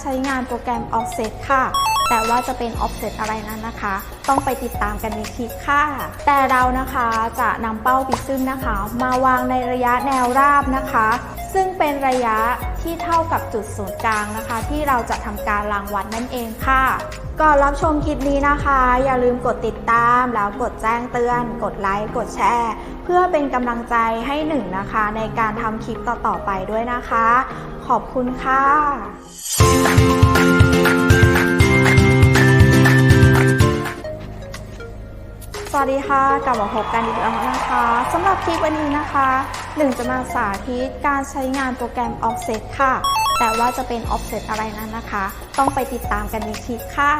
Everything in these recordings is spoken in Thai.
ใช้งานโปรแกรม Offset ค่ะ แต่ว่าจะเป็น Offset อะไรนั้นนะคะ ต้องไปติดตามกันในคลิปค่ะ แต่เรานะคะจะนำเป้าปิซึมนะคะ มาวางในระยะแนวราบนะคะ ซึ่งเป็นระยะที่เท่ากับจุดศูนย์กลางนะคะ ที่เราจะทำการรางวัดนั่นเองค่ะก่อนรับชมคลิปนี้นะคะ อย่าลืมกดติดตามแล้วกดแจ้งเตือน กดไลค์กดแชร์ เพื่อเป็นกำลังใจให้หนึ่งนะคะ ในการทำคลิปต่อๆไปด้วยนะคะ ขอบคุณค่ะสวัสดีค่ะกลับมาพบกันอีกแล้วนะคะสำหรับคลิปวันนี้นะคะหนึ่งจะมาสาธิตการใช้งานโปรแกรม Offset ค่ะ แต่ว่าจะเป็น Offset อะไรนั้นนะคะ ต้องไปติดตามกันในคลิปค่ะ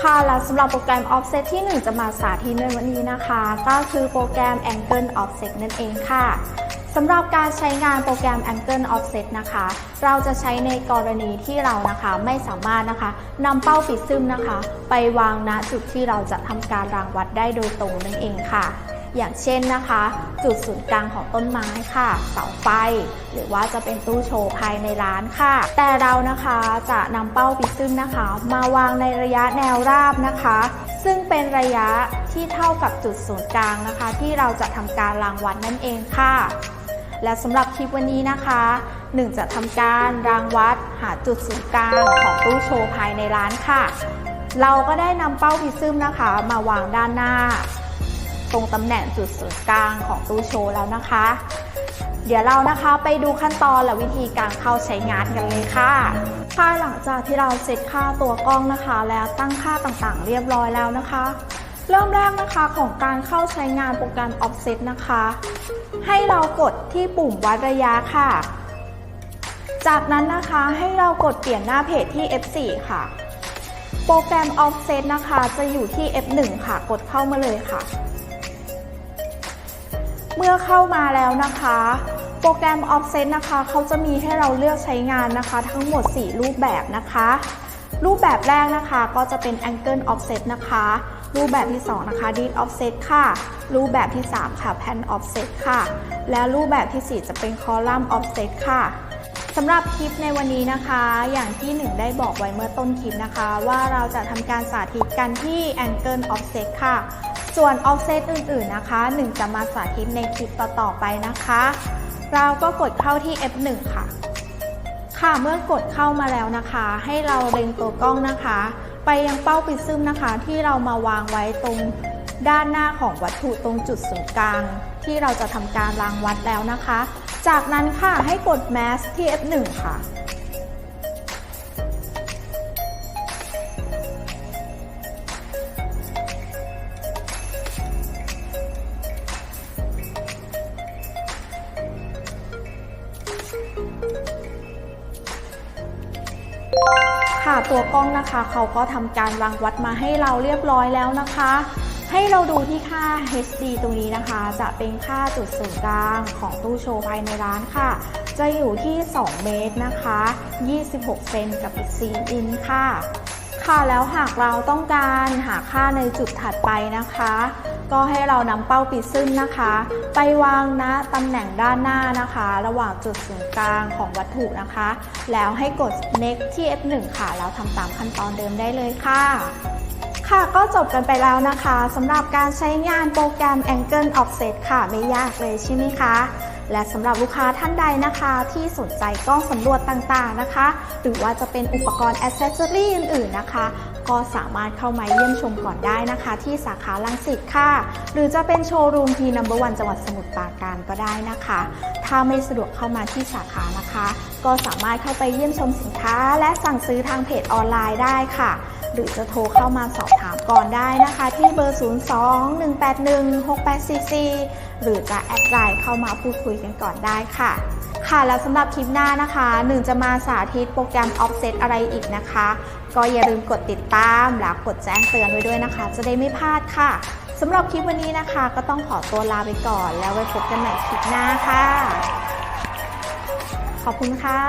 ค่ะและสำหรับโปรแกรม Offset ที่หนึ่งจะมาสาธิตในวันนี้นะคะ ก็คือโปรแกรม Angle Offset นั่นเองค่ะ สำหรับการใช้งานโปรแกรม Angle Offset นะคะ เราจะใช้ในกรณีที่เรานะคะไม่สามารถนะคะนำเป้าปิดซึมนะคะ ไปวางณจุดที่เราจะทำการรางวัดได้โดยตรงนั่นเองค่ะ อย่างเช่นนะคะ จุดศูนย์กลางของต้นไม้ค่ะ เสาไฟ หรือว่าจะเป็นตู้โชว์ภายในร้านค่ะ แต่เรานะคะจะนำเป้าปิดซึมนะคะ มาวางในระยะแนวราบนะคะ ซึ่งเป็นระยะที่เท่ากับจุดศูนย์กลางนะคะ ที่เราจะทำการรางวัดนั่นเองค่ะ และสำหรับคลิปวันนี้นะคะหนึ่งจะทำการรางวัดหาจุดศูนย์กลางของตู้โชว์ภายในร้านค่ะ เราก็ได้นำเป้าพิซึมนะคะ มาวางด้านหน้า ตรงตำแหน่งจุดศูนย์กลางของตู้โชว์แล้วนะคะ เดี๋ยวเรานะคะไปดูขั้นตอนและวิธีการเข้าใช้งานกันเลยค่ะภายหลังจากที่เราเซตค่าตัวกล้องนะคะ แล้วตั้งค่าต่างๆ เรียบร้อยแล้วนะคะ เริ่มแรกนะคะของการเข้าใช้งานโปรแกรม Offset นะคะ ให้เรากดที่ปุ่มวัดระยะค่ะ จากนั้นนะคะให้เรากดเปลี่ยนหน้าเพจที่ F4 ค่ะ โปรแกรม Offset นะคะจะอยู่ที่ F1 ค่ะ กดเข้ามาเลยค่ะ เมื่อเข้ามาแล้วนะคะ โปรแกรม Offset นะคะเขาจะมีให้เราเลือกใช้งานนะคะ ทั้งหมด 4 รูปแบบนะคะ รูปแบบแรกนะคะก็จะเป็น Angle Offset นะคะ รูปแบบที่ 2 นะคะ Deed Offset ค่ะ รูปแบบที่ 3 ค่ะ Pan Offset ค่ะ และรูปแบบที่ 4 จะเป็น Column Offset ค่ะสำหรับคลิปในวันนี้นะคะ อย่างที่หนึ่งได้บอกไว้เมื่อต้นคลิปนะคะ ว่าเราจะทำการสาธิตกันที่ Angle Offset ค่ะ ส่วน Offset อื่นๆนะคะหนึ่งจะมาสาธิตในคลิปต่อๆไปนะคะ เราก็กดเข้าที่ F1 ค่ะ ค่ะเมื่อกดเข้ามาแล้วนะคะ ให้เราเล็งตัวกล้องนะคะ ไปยังเป้าปิดซึมนะคะ ที่เรามาวางไว้ตรงด้านหน้าของวัตถุตรงจุดศูนย์กลาง ที่เราจะทำการรางวัดแล้วนะคะ จากนั้นค่ะให้กด Mask ที่ F1 ค่ะ ค่ะ ตัวกล้องนะคะเขาก็ทำการรังวัดมาให้เราเรียบร้อยแล้วนะคะ ให้เราดูที่ค่า HD ตรงนี้นะคะ จะเป็นค่าจุดศูนย์กลางของตู้โชว์ภายในร้านค่ะ จะอยู่ที่ 2 เมตรนะคะ 26 เซนกับอีก4อินค่ะ ค่ะแล้วหากเราต้องการหาค่าในจุดถัดไปนะคะ ก็ให้เรานำเป้าปิดซึมนะคะ ไปวางณตำแหน่งด้านหน้านะคะ ระหว่างจุดศูนย์กลางของวัตถุนะคะ แล้วให้กด next ที่ F1 ค่ะ แล้วทำตามขั้นตอนเดิมได้เลยค่ะค่ะก็จบกันไปแล้วนะคะสำหรับการใช้งานโปรแกรม Angle Offset ค่ะ ไม่ยากเลยใช่ไหมคะ และสำหรับลูกค้าท่านใดนะคะที่สนใจกล้องสำรวจต่างๆนะคะ หรือว่าจะเป็นอุปกรณ์อ c เซสซอรี่อื่นๆนะคะ ก็สามารถเข้ามาเยี่ยมชมก่อนได้นะคะ ที่สาขาลังสิตค่ะ หรือจะเป็นโชว์รูมที่นัมเบอร์วันจังหวัดสมุทรปราการก็ได้นะคะ ถ้าไม่สะดวกเข้ามาที่สาขานะคะ ก็สามารถเข้าไปเยี่ยมชมสินค้า และสั่งซื้อทางเพจออนไลน์ได้ค่ะ หรือจะโทรเข้ามาสอบถาม ก่อนได้นะคะที่เบอร์ 02-181-6844 หรือจะแอดไลน์เข้ามาพูดคุยกันก่อนได้ค่ะ ค่ะแล้วสำหรับคลิปหน้านะคะหนึ่งจะมาสาธิตโปรแกรม Offset อะไรอีกนะคะ ก็อย่าลืมกดติดตามและกดแจ้งเตือนไว้ด้วยนะคะ จะได้ไม่พลาดค่ะสำหรับคลิปวันนี้นะคะ ก็ต้องขอตัวลาไปก่อน แล้วไว้พบกันใหม่คลิปหน้าค่ะ ขอบคุณค่ะ